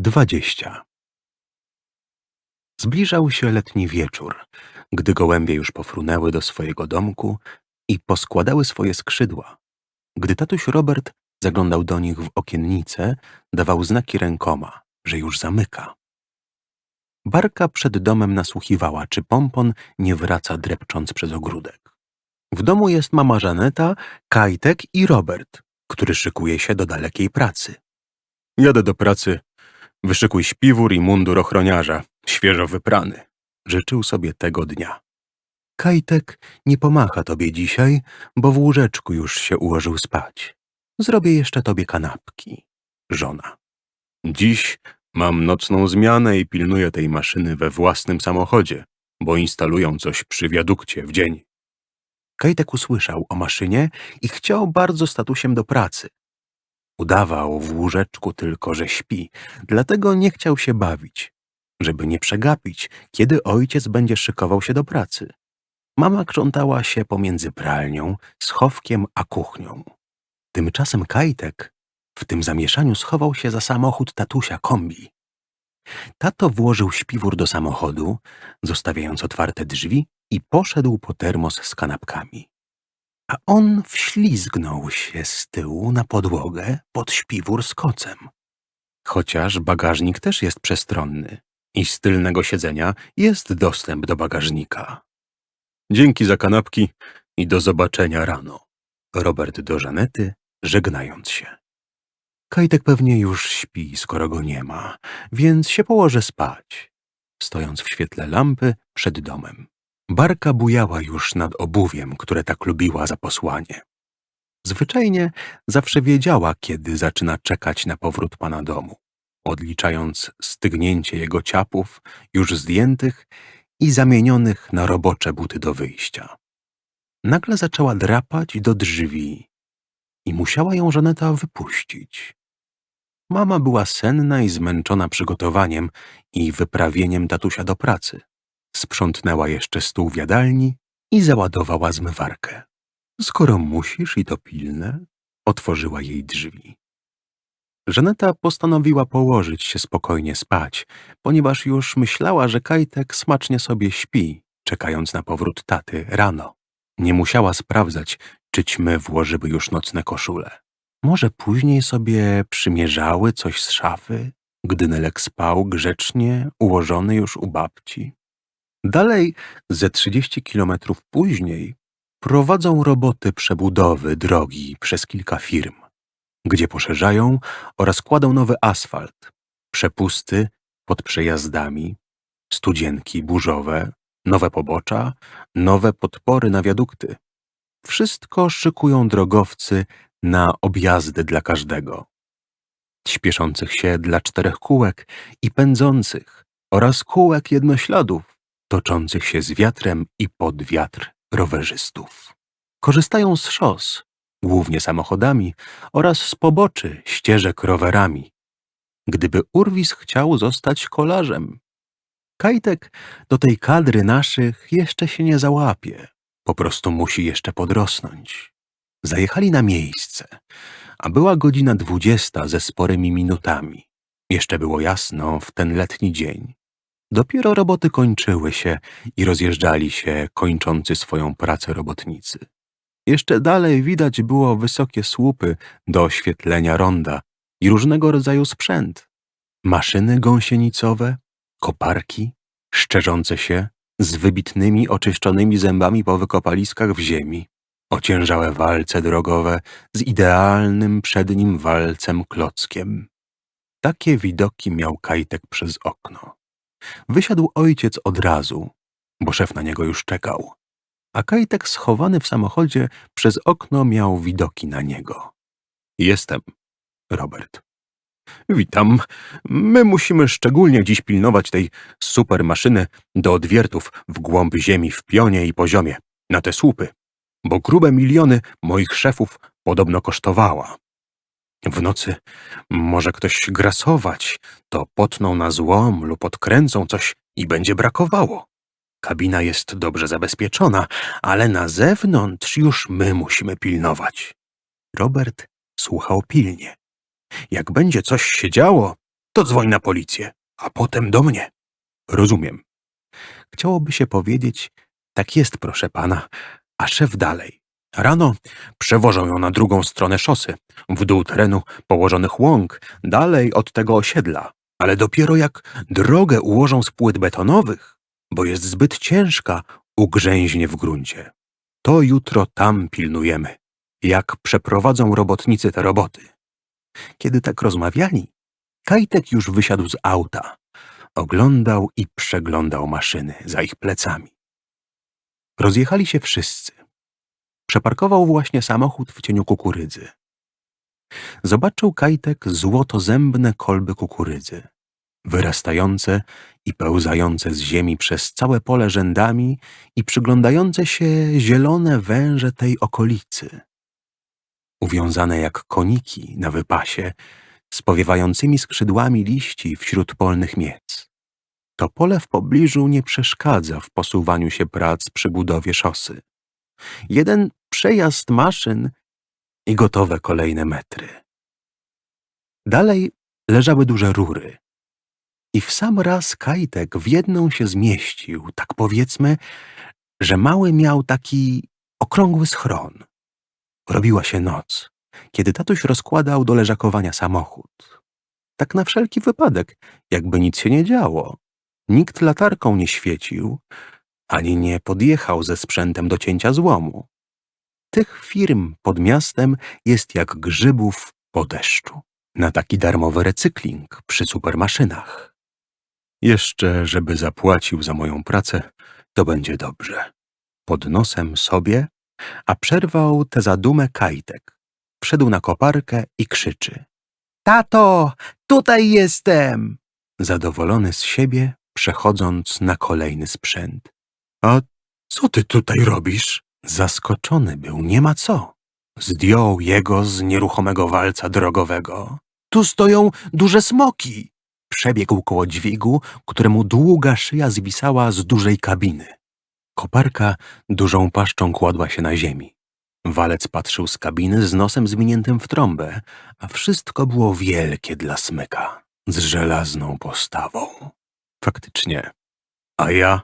Dwadzieścia. Zbliżał się letni wieczór, gdy gołębie już pofrunęły do swojego domku i poskładały swoje skrzydła. Gdy tatuś Robert zaglądał do nich w okiennice, dawał znaki rękoma, że już zamyka. Barka przed domem nasłuchiwała, czy pompon nie wraca drepcząc przez ogródek. W domu jest mama Żaneta, Kajtek i Robert, który szykuje się do dalekiej pracy. Jadę do pracy. Wyszykuj śpiwór i mundur ochroniarza, świeżo wyprany. Życzył sobie tego dnia. Kajtek nie pomacha tobie dzisiaj, bo w łóżeczku już się ułożył spać. Zrobię jeszcze tobie kanapki. Żona. Dziś mam nocną zmianę i pilnuję tej maszyny we własnym samochodzie, bo instalują coś przy wiadukcie w dzień. Kajtek usłyszał o maszynie i chciał bardzo statusiem do pracy. Udawał w łóżeczku tylko, że śpi, dlatego nie chciał się bawić, żeby nie przegapić, kiedy ojciec będzie szykował się do pracy. Mama krzątała się pomiędzy pralnią, schowkiem a kuchnią. Tymczasem Kajtek w tym zamieszaniu schował się za samochód tatusia kombi. Tato włożył śpiwór do samochodu, zostawiając otwarte drzwi i poszedł po termos z kanapkami. A on wślizgnął się z tyłu na podłogę pod śpiwór z kocem. Chociaż bagażnik też jest przestronny i z tylnego siedzenia jest dostęp do bagażnika. Dzięki za kanapki i do zobaczenia rano. Robert do Żanety, żegnając się. Kajtek pewnie już śpi, skoro go nie ma, więc się położy spać, stojąc w świetle lampy przed domem. Barka bujała już nad obuwiem, które tak lubiła za posłanie. Zwyczajnie zawsze wiedziała, kiedy zaczyna czekać na powrót pana domu, odliczając stygnięcie jego ciapów, już zdjętych i zamienionych na robocze buty do wyjścia. Nagle zaczęła drapać do drzwi i musiała ją Żaneta wypuścić. Mama była senna i zmęczona przygotowaniem i wyprawieniem tatusia do pracy. Sprzątnęła jeszcze stół w jadalni i załadowała zmywarkę. Skoro musisz i to pilne, otworzyła jej drzwi. Żaneta postanowiła położyć się spokojnie spać, ponieważ już myślała, że Kajtek smacznie sobie śpi, czekając na powrót taty rano. Nie musiała sprawdzać, czy ćmy włożyły już nocne koszule. Może później sobie przymierzały coś z szafy, gdy Nelek spał grzecznie, ułożony już u babci. Dalej, ze trzydzieści kilometrów później, prowadzą roboty przebudowy drogi przez kilka firm, gdzie poszerzają oraz kładą nowy asfalt, przepusty pod przejazdami, studzienki burzowe, nowe pobocza, nowe podpory na wiadukty. Wszystko szykują drogowcy na objazdy dla każdego. Śpieszących się dla czterech kółek i pędzących oraz kółek jednośladów, toczących się z wiatrem i pod wiatr rowerzystów. Korzystają z szos, głównie samochodami, oraz z poboczy ścieżek rowerami. Gdyby Urwis chciał zostać kolarzem, Kajtek do tej kadry naszych jeszcze się nie załapie. Po prostu musi jeszcze podrosnąć. Zajechali na miejsce, a była godzina dwudziesta ze sporymi minutami. Jeszcze było jasno w ten letni dzień. Dopiero roboty kończyły się i rozjeżdżali się kończący swoją pracę robotnicy. Jeszcze dalej widać było wysokie słupy do oświetlenia ronda i różnego rodzaju sprzęt. Maszyny gąsienicowe, koparki, szczerzące się, z wybitnymi oczyszczonymi zębami po wykopaliskach w ziemi, ociężałe walce drogowe z idealnym przed nim walcem klockiem. Takie widoki miał Kajtek przez okno. Wysiadł ojciec od razu, bo szef na niego już czekał, a Kajtek schowany w samochodzie przez okno miał widoki na niego. Jestem, Robert. Witam. My musimy szczególnie dziś pilnować tej super maszyny do odwiertów w głąb ziemi w pionie i poziomie, na te słupy, bo grube miliony moich szefów podobno kosztowała. W nocy może ktoś grasować, to potną na złom lub odkręcą coś i będzie brakowało. Kabina jest dobrze zabezpieczona, ale na zewnątrz już my musimy pilnować. Robert słuchał pilnie. Jak będzie coś się działo, to dzwoń na policję, a potem do mnie. Rozumiem. Chciałoby się powiedzieć, tak jest, proszę pana, a szef dalej. Rano przewożą ją na drugą stronę szosy, w dół terenu położonych łąk, dalej od tego osiedla. Ale dopiero jak drogę ułożą z płyt betonowych, bo jest zbyt ciężka, ugrzęźnie w gruncie. To jutro tam pilnujemy, jak przeprowadzą robotnicy te roboty. Kiedy tak rozmawiali, Kajtek już wysiadł z auta. Oglądał i przeglądał maszyny za ich plecami. Rozjechali się wszyscy. Przeparkował właśnie samochód w cieniu kukurydzy. Zobaczył Kajtek złotozębne kolby kukurydzy, wyrastające i pełzające z ziemi przez całe pole rzędami i przyglądające się zielone węże tej okolicy. Uwiązane jak koniki na wypasie, z powiewającymi skrzydłami liści wśród polnych miec. To pole w pobliżu nie przeszkadza w posuwaniu się prac przy budowie szosy. Jeden przejazd maszyn i gotowe kolejne metry. Dalej leżały duże rury. I w sam raz Kajtek w jedną się zmieścił, tak powiedzmy, że mały miał taki okrągły schron. Robiła się noc, kiedy tatuś rozkładał do leżakowania samochód. Tak na wszelki wypadek, jakby nic się nie działo. Nikt latarką nie świecił, ani nie podjechał ze sprzętem do cięcia złomu. Tych firm pod miastem jest jak grzybów po deszczu. Na taki darmowy recykling przy supermaszynach. Jeszcze, żeby zapłacił za moją pracę, to będzie dobrze. Pod nosem sobie, a przerwał tę zadumę Kajtek. Wszedł na koparkę i krzyczy. Tato, tutaj jestem! Zadowolony z siebie, przechodząc na kolejny sprzęt. A co ty tutaj robisz? Zaskoczony był, nie ma co. Zdjął jego z nieruchomego walca drogowego. Tu stoją duże smoki. Przebiegł koło dźwigu, któremu długa szyja zwisała z dużej kabiny. Koparka dużą paszczą kładła się na ziemi. Walec patrzył z kabiny z nosem zwiniętym w trąbę, a wszystko było wielkie dla smyka, z żelazną postawą. Faktycznie. A ja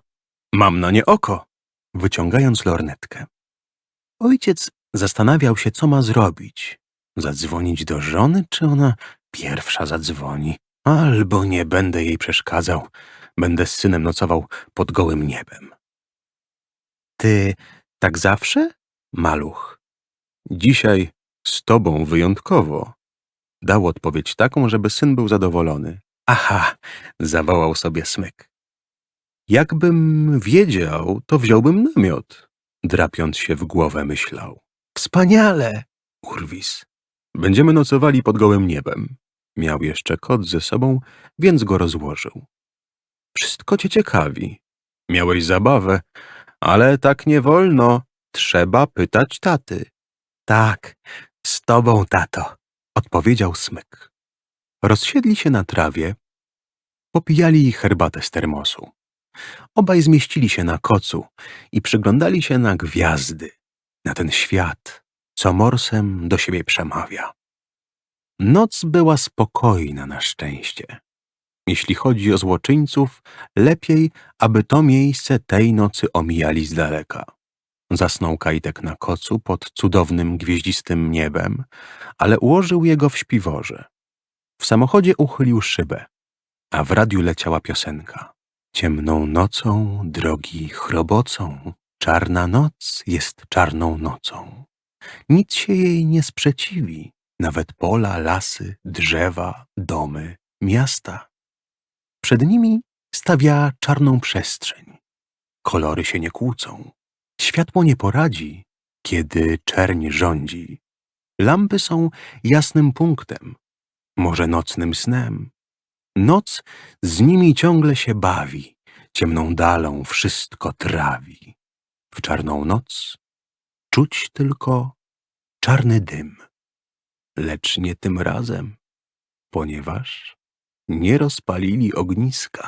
mam na nie oko, wyciągając lornetkę. Ojciec zastanawiał się, co ma zrobić. Zadzwonić do żony, czy ona pierwsza zadzwoni? Albo nie będę jej przeszkadzał. Będę z synem nocował pod gołym niebem. Ty tak zawsze? Maluch. Dzisiaj z tobą wyjątkowo. Dał odpowiedź taką, żeby syn był zadowolony. Aha, zawołał sobie smyk. Jakbym wiedział, to wziąłbym namiot. Drapiąc się w głowę myślał. Wspaniale! Urwis. Będziemy nocowali pod gołym niebem. Miał jeszcze kot ze sobą, więc go rozłożył. Wszystko cię ciekawi. Miałeś zabawę, ale tak nie wolno. Trzeba pytać taty. Tak, z tobą, tato, odpowiedział smyk. Rozsiedli się na trawie, popijali herbatę z termosu. Obaj zmieścili się na kocu i przyglądali się na gwiazdy, na ten świat, co morsem do siebie przemawia. Noc była spokojna na szczęście. Jeśli chodzi o złoczyńców, lepiej, aby to miejsce tej nocy omijali z daleka. Zasnął Kajtek na kocu pod cudownym, gwieździstym niebem, ale ułożył jego w śpiworze. W samochodzie uchylił szybę, a w radiu leciała piosenka. Ciemną nocą, drogi chrobocą, czarna noc jest czarną nocą. Nic się jej nie sprzeciwi, nawet pola, lasy, drzewa, domy, miasta. Przed nimi stawia czarną przestrzeń. Kolory się nie kłócą. Światło nie poradzi, kiedy czerń rządzi. Lampy są jasnym punktem, może nocnym snem. Noc z nimi ciągle się bawi, ciemną dalą wszystko trawi. W czarną noc czuć tylko czarny dym, lecz nie tym razem, ponieważ nie rozpalili ogniska.